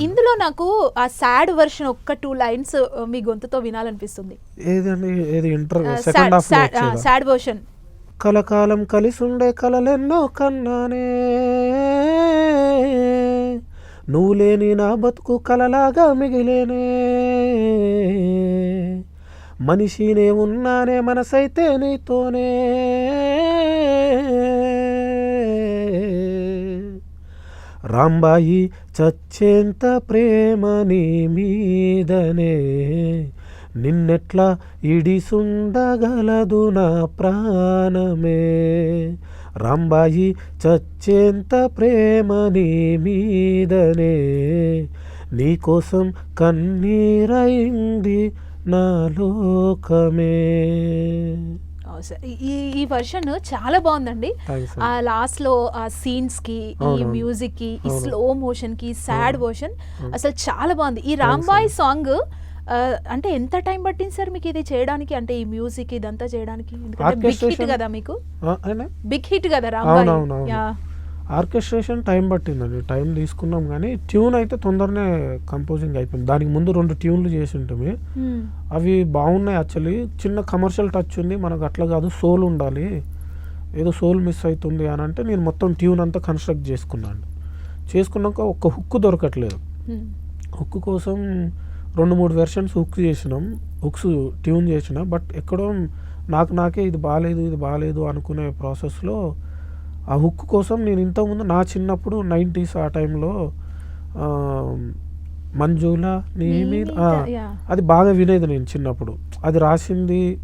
ఇందులో నాకు ఆ సాడ్ వర్షన్ ఒక్క టూ లైన్స్ మీ గొంతుతో వినాలనిపిస్తుంది. ఏదండి? ఏది inter second half sad version కలకాలం కలిసి ఉండే కలలెన్నో కన్నానే. నువ్వు లేని నా బతుకు కలలాగా మిగిలేనే. మనిషినే ఉన్నానే మనసైతే నీతోనే. రాంబాయి చచ్చేంత ప్రేమ నీ మీదనే. నిన్నెట్లా ఇడిసుండగలదు నా ప్రాణమే. రాంబాయి చచ్చేంత ప్రేమ నీ మీదనే. నీకోసం కన్నీరైంది నా లోకమే. ఈ ఈ వర్షన్ చాలా బాగుందండి. ఆ లాస్ట్లో ఆ సీన్స్కి ఈ. మ్యూజిక్కి ఈ. స్లో మోషన్కి సాడ్ అవును. అసలు చాలా బాగుంది. ఈ రాంబాయ్ సాంగ్ అంటే ఎంత టైం పట్టింది సార్ మీకు ఇది చేయడానికి? అంటే ఈ మ్యూజిక్ ఇదంతా చేయడానికి? ఎందుకంటే బిగ్ హిట్ కదా మీకు? బిగ్ హిట్ కదా రాంబాయ్. ఆర్కెస్ట్రేషన్ టైం పట్టిందండి. టైం తీసుకున్నాం కానీ ట్యూన్ అయితే తొందరనే కంపోజింగ్ అయిపోయింది. దానికి ముందు రెండు ట్యూన్లు చేసి ఉంటుంది. అవి బాగున్నాయి యాక్చువల్లీ. చిన్న కమర్షియల్ టచ్ ఉంది. మనకు అట్లా కాదు సోల్ ఉండాలి. ఏదో సోల్ మిస్ అవుతుంది అని అంటే నేను మొత్తం ట్యూన్ అంతా కన్స్ట్రక్ట్ చేసుకున్నాను. చేసుకున్నాక ఒక్క హుక్ దొరకట్లేదు. హుక్ కోసం రెండు మూడు వెర్షన్స్ హుక్ చేసినాం. హుక్స్ ట్యూన్ చేసిన. బట్ ఎక్కడో నాకు నాకే ఇది బాగాలేదు ఇది బాగాలేదు అనుకునే ప్రాసెస్లో ఆ హుక్ కోసం నేను ఇంతకుముందు నా చిన్నప్పుడు నైంటీస్ ఆ టైంలో మంజుల నీ మీద. అది బాగా వినేది నేను చిన్నప్పుడు అది రాసింది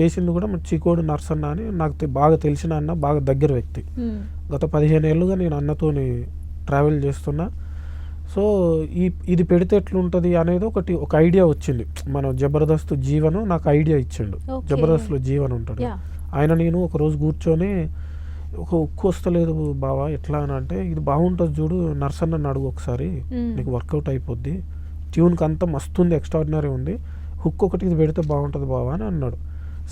చేసింది కూడా చికోడు నర్సన్న అని నాకు బాగా తెలిసిన అన్న బాగా దగ్గర వ్యక్తి. గత పదిహేను ఏళ్ళుగా నేను అన్నతోని ట్రావెల్ చేస్తున్నా సో ఈ ఇది పెడితే ఎట్లుంటుంది అనేది ఒకటి ఒక ఐడియా వచ్చింది మన జబర్దస్త్ జీవను నాకు ఐడియా ఇచ్చిండు. జబర్దస్త్లో జీవన్ ఉంటాడు. ఆయన నేను ఒక రోజు కూర్చొని ఒక ఉక్కు వస్తలేదు బావా. ఎట్లా అని అంటే ఇది బాగుంటుంది చూడు నర్సన్న అడుగు ఒకసారి. నీకు వర్కౌట్ అయిపోద్ది. ట్యూన్కి అంతా మస్తు ఉంది ఎక్స్ట్రాడినరీ ఉంది. హుక్ ఒకటి ఇది పెడితే బాగుంటుంది బావా అని అన్నాడు.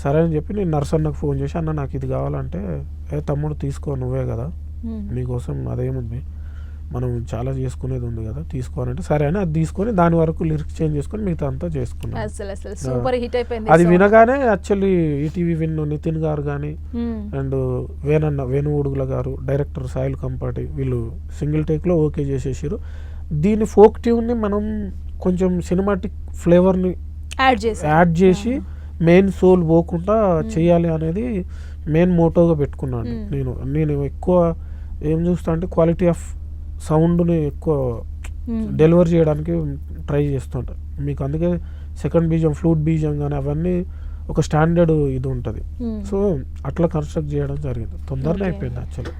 సరే అని చెప్పి నేను నర్సన్నకు ఫోన్ చేసి అన్న నాకు ఇది కావాలంటే ఏ తమ్ముడు తీసుకో నువ్వే కదా. మీకోసం అదేముంది? మనం చాలా చేసుకునేది ఉంది కదా తీసుకోవాలంటే. సరే అని అది తీసుకొని దాని వరకు లిరిక్స్ చేంజ్ చేసుకొని మిగతా అంతా చేసుకున్నాను అసలు అసలు సూపర్ హిట్ అయిపోయింది అది. వినగానే యాక్చువల్లీ ఈటీవీ విన్ నితిన్ గారు కానీ. అండ్ వేనన్న వేణు ఉడుగుల గారు డైరెక్టర్ సాయిల్ కంపాటి వీళ్ళు సింగిల్ టేక్లో ఓకే చేసేసారు దీని ఫోక్ ట్యూన్ని మనం కొంచెం సినిమాటిక్ ఫ్లేవర్ని యాడ్ చేసి. యాడ్ చేసి మెయిన్ సోల్ పోకుండా చేయాలి అనేది మెయిన్ మోటోగా పెట్టుకున్నాను. నేను. నేను ఎక్కువ ఏం చూస్తా అంటే క్వాలిటీ ఆఫ్ సౌండ్ని ఎక్కువ. డెలివర్ చేయడానికి ట్రై చేస్తుంటా మీకు అందుకే సెకండ్ బీజం ఫ్లూట్ బీజం కానీ అవన్నీ ఒక స్టాండర్డ్ ఇది ఉంటుంది. సో అట్లా కన్స్ట్రక్ట్ చేయడం జరిగింది Okay. అయిపోయింది యాక్చువల్లీ